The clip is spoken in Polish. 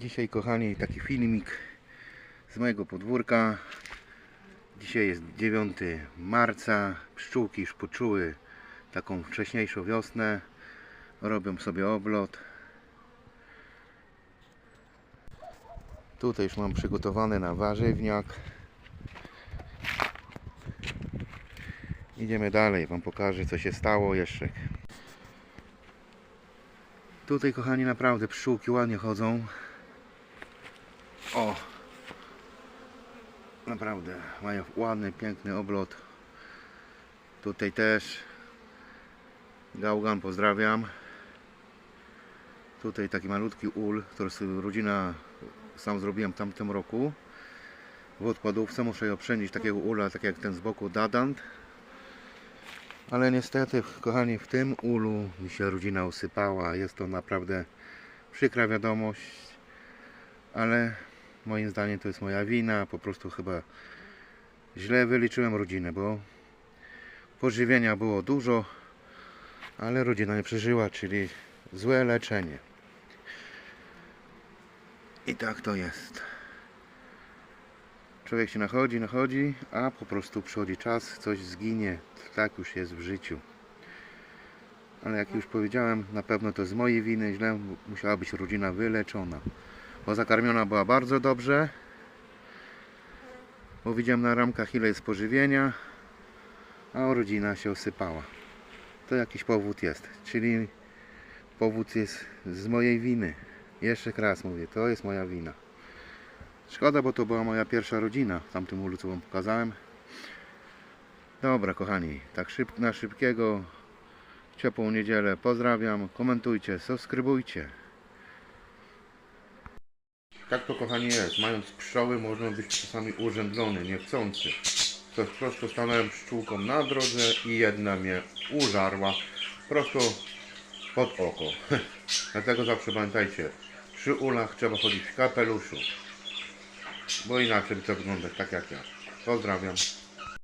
Dzisiaj kochani taki filmik z mojego podwórka. Dzisiaj jest 9 marca. Pszczółki już poczuły taką wcześniejszą wiosnę. Robią sobie oblot. Tutaj już mam przygotowany na warzywniak. Idziemy dalej, Wam pokażę co się stało jeszcze. Tutaj kochani naprawdę pszczółki ładnie chodzą. O! Naprawdę mają ładny, piękny oblot. Tutaj też Gałgan pozdrawiam. Tutaj taki malutki ul, który sobie rodzina sam zrobiłem w tamtym roku. W odkładówce muszę oprzędzić takiego ula, tak jak ten z boku Dadant. Ale niestety, kochani, w tym ulu mi się rodzina usypała. Jest to naprawdę przykra wiadomość, ale moim zdaniem to jest moja wina. Po prostu chyba źle wyliczyłem rodzinę, bo pożywienia było dużo, ale rodzina nie przeżyła, czyli złe leczenie. I tak to jest. Człowiek się nachodzi, nachodzi, a po prostu przychodzi czas, coś zginie. Tak już jest w życiu. Ale jak już powiedziałem, na pewno to z mojej winy źle musiała być rodzina wyleczona. Bo zakarmiona była bardzo dobrze. Bo widziałem na ramkach ile jest pożywienia, a rodzina się osypała. To jakiś powód jest. Czyli powód jest z mojej winy. Jeszcze raz mówię, to jest moja wina. Szkoda, bo to była moja pierwsza rodzina w tamtym ulu, co wam pokazałem. Dobra, kochani, tak szyb, na szybkiego, ciepłą niedzielę. Pozdrawiam, komentujcie, subskrybujcie. Tak to, kochani, jest. Mając pszczoły, można być czasami urzędlony, niechcący. Coś prosto stanąłem pszczółką na drodze i jedna mnie użarła prosto pod oko. Dlatego zawsze pamiętajcie, przy ulach trzeba chodzić w kapeluszu. Bo inaczej to wyglądać tak jak ja. Pozdrawiam.